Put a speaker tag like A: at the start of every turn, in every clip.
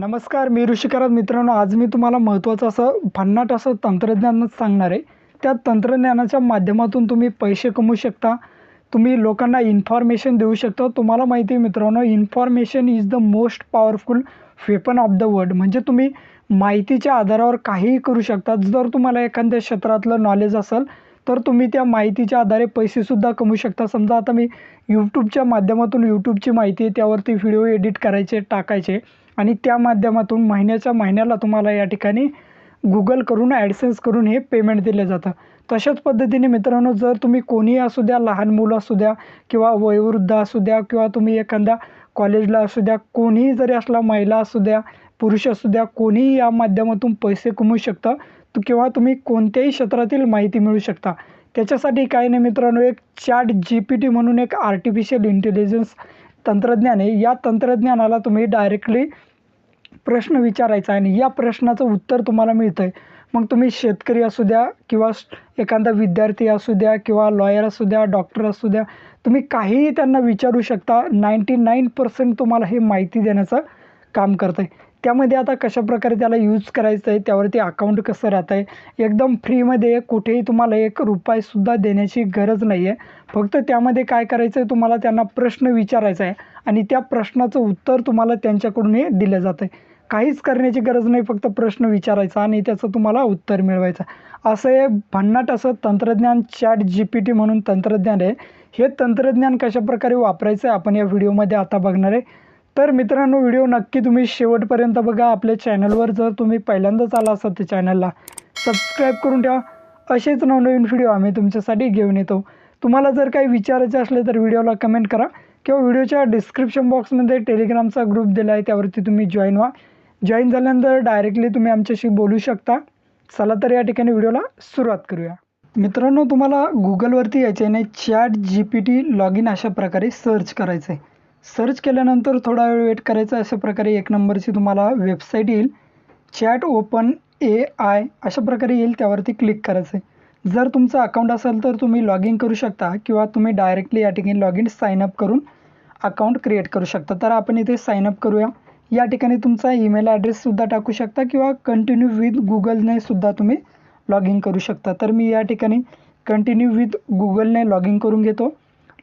A: नमस्कार मी ऋषिकारात. मित्रांनो आज मी तुम्हाला महत्त्वाचं असं भन्नाट असं तंत्रज्ञानच सांगणार आहे. त्या तंत्रज्ञानाच्या माध्यमातून तुम्ही पैसे कमवू शकता. तुम्ही लोकांना इन्फॉर्मेशन देऊ शकता. तुम्हाला माहिती आहे मित्रांनो information is the most powerful weapon of the world म्हणजे तुम्ही माहितीच्या आधारावर काहीही करू शकता. जर तुम्हाला एखाद्या क्षेत्रातलं नॉलेज असेल तर तुम्ही त्या माहितीच्या आधारे पैसेसुद्धा कमवू शकता. समजा आता मी यूट्यूबच्या माध्यमातून यूट्यूबची माहिती आहे त्यावरती व्हिडिओ एडिट करायचे टाकायचे. आणि त्या माध्यमातून महिन्याच्या महिन्याला तुम्हाला या ठिकाणी गुगल करून ॲडसेन्स करून हे पेमेंट दिलं जातं. तशाच पद्धतीने मित्रांनो जर तुम्ही कोणीही असू द्या लहान मुलं असू द्या किंवा वयोवृद्ध असू द्या किंवा तुम्ही एखाद्या कॉलेजला असू द्या कोणीही जरी असला महिला असू द्या पुरुष असू द्या कोणीही या माध्यमातून पैसे कमवू शकता किंवा तुम्ही कोणत्याही क्षेत्रातील माहिती मिळू शकता. त्याच्यासाठी काय नाही मित्रांनो एक चॅट जी पी टी म्हणून एक आर्टिफिशियल इंटेलिजन्स तंत्रज्ञान आहे या तंत्रज्ञानाला तुम्ही डायरेक्टली प्रश्न विचारायचा आणि या प्रश्नाचं उत्तर तुम्हाला मिळतं आहे मग तुम्ही शेतकरी असू द्या किंवा एखादा विद्यार्थी असू द्या किंवा लॉयर असू द्या डॉक्टर असू द्या तुम्ही काहीही त्यांना विचारू शकता. नाईंटी नाईन पर्सेंट तुम्हाला हे माहिती देण्याचं काम करतं आहे त्यामध्ये आता कशा प्रकारे त्याला यूज करायचं आहे त्यावरती अकाउंट कसं राहतं आहे एकदम फ्रीमध्ये कुठेही तुम्हाला एक रुपायसुद्धा देण्याची गरज नाही आहे फक्त त्यामध्ये काय करायचं आहे तुम्हाला त्यांना प्रश्न विचारायचा आहे आणि त्या प्रश्नाचं उत्तर तुम्हाला त्यांच्याकडून हे दिलं जातं आहे काहीच करण्याची गरज नाही फक्त प्रश्न विचारायचा आणि त्याचं तुम्हाला उत्तर मिळवायचं. असं हे भन्नाट असं तंत्रज्ञान चॅट जी पी टी म्हणून तंत्रज्ञान आहे. हे तंत्रज्ञान कशा प्रकारे वापरायचं आहे आपण या व्हिडिओमध्ये आता बघणार आहे. तर मित्रांनो व्हिडिओ नक्की तुम्ही शेवटपर्यंत बघा. आपल्या चॅनलवर जर तुम्ही पहिल्यांदाच आला असाल त्या चॅनलला सबस्क्राईब करून ठेवा. असेच नवनवीन व्हिडिओ आम्ही तुमच्यासाठी घेऊन येतो. तुम्हाला जर काही विचारायचे असले तर व्हिडिओला कमेंट करा किंवा व्हिडिओच्या डिस्क्रिप्शन बॉक्समध्ये टेलिग्रामचा ग्रुप दिला आहे त्यावरती तुम्ही जॉईन व्हा. जॉईन झाल्यानंतर डायरेक्टली तुम्ही आमच्याशी बोलू शकता. चला तर या ठिकाणी व्हिडिओला सुरुवात करूया. मित्रांनो तुम्हाला गुगलवरती यायचे नाही chat G P T log in अशा प्रकारे सर्च करायचं आहे सर्च केल्यानंतर थोडा वेळ वेट करायचा. अशा प्रकारे एक नंबरची तुम्हाला वेबसाईट येईल. चॅट ओपन ए आय अशा प्रकारे येईल. त्यावरती क्लिक करायचं आहे. जर तुमचं अकाउंट असेल तर तुम्ही लॉग इन करू शकता किंवा तुम्ही डायरेक्टली या ठिकाणी लॉग इन साईनअप करून अकाउंट क्रिएट करू शकता. तर आपण इथे साईनअप करूया. या ठिकाणी तुमचा ईमेल ॲड्रेससुद्धा टाकू शकता किंवा कंटिन्यू विथ गुगलने सुद्धा तुम्ही लॉग इन करू शकता. तर मी या ठिकाणी कंटिन्यू विथ गुगलने लॉग इन करून घेतो.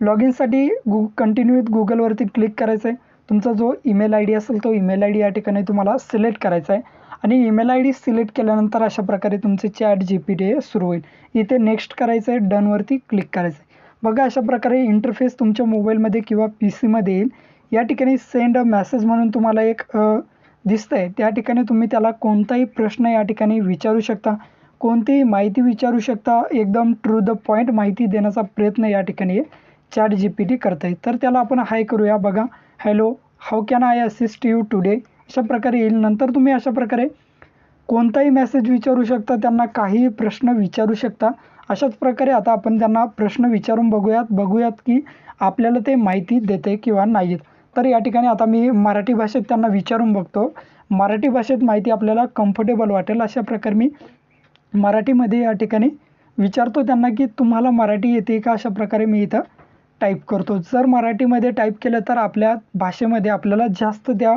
A: लॉग इनसाठी गु कंटिन्यू विथ गुगलवरती क्लिक करायचं आहे तुमचा जो ईमेल आय डी असेल तो ईमेल आय डी या ठिकाणी तुम्हाला सिलेक्ट करायचा आहे आणि ईमेल आय डी सिलेक्ट केल्यानंतर अशा प्रकारे तुमचे चॅट जी पी टी सुरू होईल. इथे नेक्स्ट करायचं आहे डनवरती क्लिक करायचं आहे बघा अशा प्रकारे इंटरफेस तुमच्या मोबाईलमध्ये किंवा पी सीमध्ये येईल. या ठिकाणी सेंड अ मॅसेज म्हणून तुम्हाला एक दिसतं आहे त्या ठिकाणी तुम्ही त्याला कोणताही प्रश्न या ठिकाणी विचारू शकता. कोणतीही माहिती विचारू शकता. एकदम ट्रू द पॉईंट माहिती देण्याचा प्रयत्न या ठिकाणी चॅट जी पी टी करत आहे तर त्याला आपण हाय करूया. बघा. Hello how can I assist you today अशा प्रकारे येईल. नंतर तुम्ही अशा प्रकारे कोणताही मेसेज विचारू शकता. त्यांना काही प्रश्न विचारू शकता. अशाच प्रकारे आता आपण त्यांना प्रश्न विचारून बघूयात. बघूयात की आपल्याला ते माहिती देते किंवा नाही येत तर या ठिकाणी आता मी मराठी भाषेत त्यांना विचारून बघतो. मराठी भाषेत माहिती आपल्याला कम्फर्टेबल वाटेल. अशा प्रकारे मी मराठीमध्ये या ठिकाणी विचारतो त्यांना की तुम्हाला मराठी येते का? अशा प्रकारे मी इथं टाईप करतो. जर मराठीमध्ये टाईप केलं तर आपल्या भाषेमध्ये आपल्याला जास्त त्या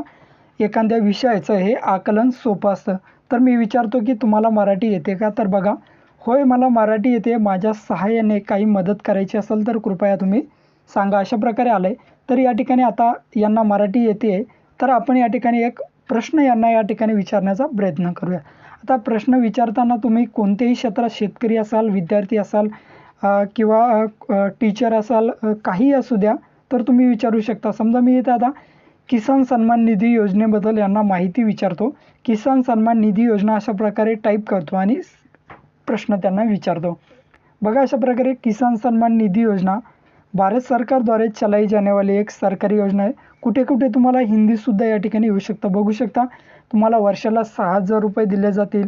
A: एखाद्या विषयाचं हे आकलन सोपं असतं. तर मी विचारतो की तुम्हाला मराठी येते का? तर बघा होय मला मराठी येते. माझ्या सहाय्याने काही मदत करायची असेल तर कृपया तुम्ही सांगा. अशा प्रकारे आलं आहे तर या ठिकाणी आता यांना मराठी येते. तर आपण या ठिकाणी एक प्रश्न यांना या ठिकाणी विचारण्याचा प्रयत्न करूया. आता प्रश्न विचारताना तुम्ही कोणत्याही क्षेत्रात शेतकरी असाल विद्यार्थी असाल किंवा टीचर असाल काही काहीही असू द्या तर तुम्ही विचारू शकता. समजा मी इथं आता किसान सन्मान निधी योजनेबद्दल यांना माहिती विचारतो. किसान सन्मान निधी योजना अशा प्रकारे टाईप करतो आणि प्रश्न त्यांना विचारतो. बघा अशा प्रकारे किसान सन्मान निधी योजना भारत सरकारद्वारे चलाई जानेवाली एक सरकारी योजना आहे. कुठे कुठे तुम्हाला हिंदीसुद्धा या ठिकाणी येऊ शकतं. बघू शकता तुम्हाला वर्षाला सहा हजार रुपये दिले जातील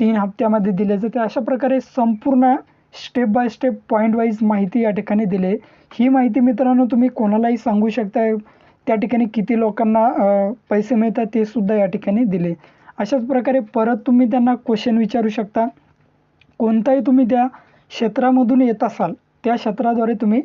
A: तीन हप्त्यामध्ये दिले जाते अशा प्रकारे संपूर्ण step by step point wise माहिती या ठिकाणी दिली आहे. ही माहिती मित्रांनो तुम्ही कोणालाही सांगू शकता त्या ठिकाणी किती लोकांना पैसे मिळतात ते सुद्धा या ठिकाणी दिले अशाच प्रकारे परत तुम्ही त्यांना क्वेश्चन विचारू शकता. कोणताही तुम्ही त्या क्षेत्रामधून येत असाल त्या क्षेत्राद्वारे तुम्ही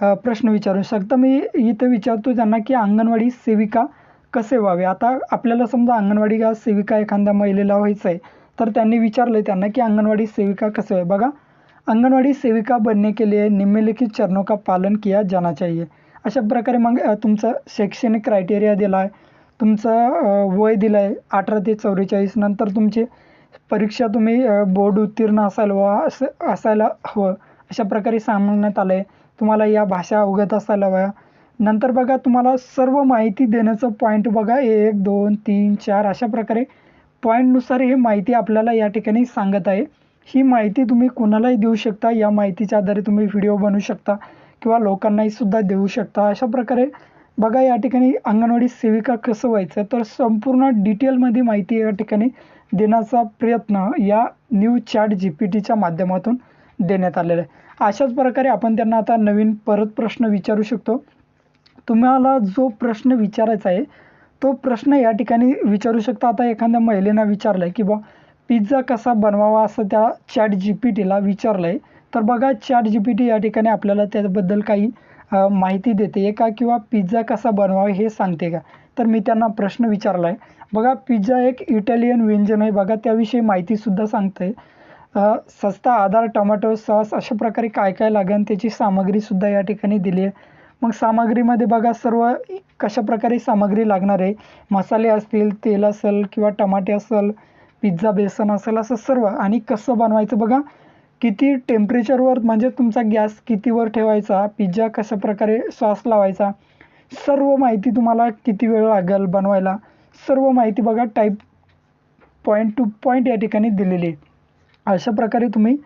A: प्रश्न विचारू शकता. मी इथं विचारतो त्यांना की अंगणवाडी सेविका कसे व्हावे? आता आपल्याला समजा अंगणवाडी सेविका एखाद्या महिलेला व्हायचं आहे तर त्यांनी विचारलं त्यांना की अंगणवाडी सेविका कसे व्हावे? बघा अंगणवाडी सेविका बनने के लिए निम्नलिखित चरणों का पालन किया जाना चाहिए। अशा प्रकारे मग तुमचं शैक्षणिक क्रायटेरिया दिला आहे तुमचं वय दिलं आहे अठरा ते चौवेचाळीस नंतर तुमची परीक्षा तुम्ही बोर्ड उत्तीर्ण असाल वा असं असायला हवं अशा प्रकारे सांगण्यात आलं आहे तुम्हाला या भाषा अवगत असायला हव्या. नंतर बघा तुम्हाला सर्व माहिती देण्याचं पॉईंट बघा एक दोन तीन चार अशा प्रकारे पॉईंटनुसार ही माहिती आपल्याला या ठिकाणी सांगत आहे. ही माहिती तुम्ही कोणालाही देऊ शकता या माहितीच्या आधारे तुम्ही व्हिडिओ बनवू शकता किंवा लोकांनाही सुद्धा देऊ शकता. अशा प्रकारे बघा या ठिकाणी अंगणवाडी सेविका कसं व्हायचं? तर संपूर्ण डिटेलमध्ये माहिती या ठिकाणी देण्याचा प्रयत्न या न्यू चॅट जी पी टीच्या माध्यमातून देण्यात आलेला आहे. अशाच प्रकारे आपण त्यांना आता नवीन परत प्रश्न विचारू शकतो. तुम्हाला जो प्रश्न विचारायचा आहे तो प्रश्न या ठिकाणी विचारू शकता. आता एखाद्या महिलेनं विचारलं आहे की बा पिझ्झा कसा बनवावा असं त्या चॅट जी पी टीला विचारलं आहे तर बघा चॅट जी पी टी या ठिकाणी आपल्याला त्याबद्दल काही माहिती देते. का किंवा पिझ्झा कसा बनवावा हे सांगते का? तर मी त्यांना प्रश्न विचारला आहे बघा पिझ्झा एक इटालियन व्यंजन आहे. बघा त्याविषयी माहितीसुद्धा सांगते सस्ता आधार टोमॅटो सॉस अशा प्रकारे काय काय लागेल त्याची सामग्रीसुद्धा या ठिकाणी दिली आहे. मग सामग्रीमध्ये बघा सर्व कशा प्रकारे सामग्री लागणार आहे? मसाले असतील तेल असेल किंवा टमाटे असेल पिझ्झा बेसन असेल असं सर्व. आणि कसं बनवायचं बघा किती टेम्परेचरवर म्हणजे तुमचा गॅस कितीवर ठेवायचा पिझ्झा कशा प्रकारे सॉस लावायचा सर्व माहिती तुम्हाला किती वेळ लागेल बनवायला. सर्व माहिती बघा टाईप पॉईंट टू पॉईंट या ठिकाणी दिलेली आहे. अशा प्रकारे तुम्ही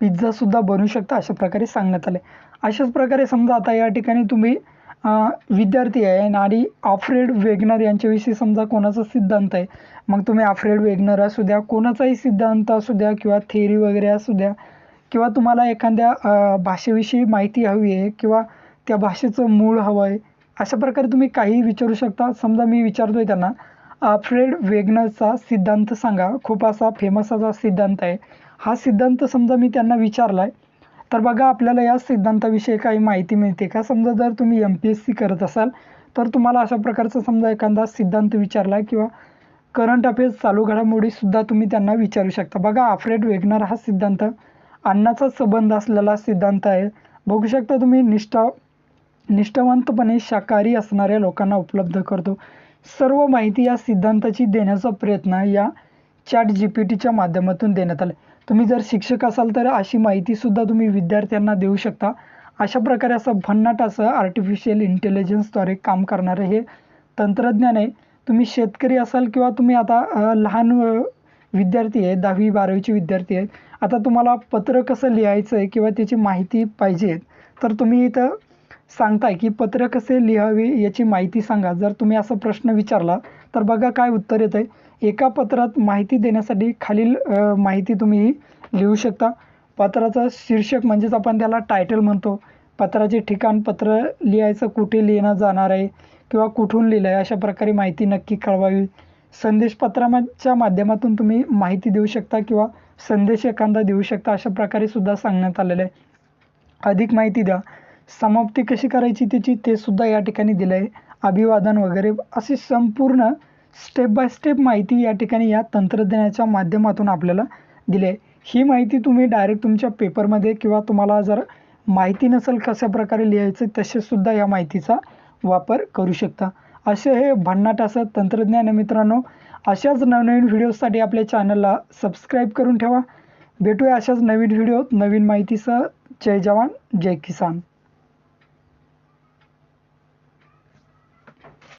A: पिझ्झासुद्धा बनवू शकता अशा प्रकारे सांगण्यात आले अशाच प्रकारे समजा आता या ठिकाणी तुम्ही विद्यार्थी आहे आणि आफ्रेड वेगनर यांच्याविषयी समजा कोणाचा सिद्धांत आहे मग तुम्ही आफ्रेड वेगनर असू द्या कोणाचाही सिद्धांत असू द्या किंवा थेरी वगैरे असू द्या किंवा तुम्हाला एखाद्या भाषेविषयी माहिती हवी आहे किंवा त्या भाषेचं मूळ हवं आहे अशा प्रकारे तुम्ही काहीही विचारू शकता. समजा मी विचारतोय त्यांना आफ्रेड वेगनरचा सिद्धांत सांगा. खूप असा फेमस असा सिद्धांत आहे. हा सिद्धांत समजा मी त्यांना विचारला आहे तर बघा आपल्याला या सिद्धांताविषयी काही माहिती मिळते का? समजा जर तुम्ही एम पी एस सी करत असाल तर तुम्हाला अशा प्रकारचा समजा एखादा सिद्धांत विचारला किंवा करंट अफेअर्स चालू घडामोडीसुद्धा तुम्ही त्यांना विचारू शकता. बघा आफ्रेड वेगनर हा सिद्धांत अन्नाचा संबंध असलेला सिद्धांत आहे. बघू शकता तुम्ही निष्ठा निष्ठावंतपणे शाकाहारी असणाऱ्या लोकांना उपलब्ध करतो. सर्व माहिती या सिद्धांताची देण्याचा प्रयत्न या चॅट जी पी टीच्या माध्यमातून देण्यात आला. तुम्ही जर शिक्षक असाल तर अशी माहितीसुद्धा तुम्ही विद्यार्थ्यांना देऊ शकता. अशा प्रकारे असं भन्नाट असं आर्टिफिशियल इंटेलिजन्सद्वारे काम करणारं हे तंत्रज्ञान आहे. तुम्ही शेतकरी असाल किंवा तुम्ही आता लहान विद्यार्थी आहे दहावी बारावीचे विद्यार्थी आहेत आता तुम्हाला पत्र कसं लिहायचं आहे किंवा त्याची माहिती पाहिजे तर तुम्ही इथं सांगताय की पत्र कसे लिहावे याची माहिती सांगा. जर तुम्ही असा प्रश्न विचारला तर बघा काय उत्तर येतं आहे एका पत्रात माहिती देण्यासाठी खालील माहिती तुम्ही लिहू शकता. पत्राचं शीर्षक म्हणजेच आपण त्याला टायटल म्हणतो. पत्राचे ठिकाण पत्र लिहायचं कुठे लिहिणं जाणार आहे किंवा कुठून लिहिलं आहे अशा प्रकारे माहिती नक्की कळवावी. संदेश पत्राच्या माध्यमातून तुम्ही माहिती देऊ शकता किंवा संदेश एखादा देऊ शकता अशा प्रकारे सुद्धा सांगण्यात आलेलं आहे. अधिक माहिती द्या. समाप्ती कशी करायची त्याची ते सुद्धा या ठिकाणी दिलं आहे अभिवादन वगैरे अशी संपूर्ण स्टेप बाय स्टेप माहिती या ठिकाणी या तंत्रज्ञानाच्या माध्यमातून आपल्याला दिली आहे ही माहिती तुम्ही डायरेक्ट तुमच्या पेपरमध्ये किंवा तुम्हाला जर माहिती नसेल कशा प्रकारे लिहायचं तसेसुद्धा या माहितीचा वापर करू शकता. असे हे भन्नाट असं तंत्रज्ञान मित्रांनो. अशाच नवनवीन व्हिडिओसाठी आपल्या चॅनलला सबस्क्राईब करून ठेवा. भेटूया अशाच नवीन व्हिडिओत नवीन माहितीसह. जय जवान जय किसान.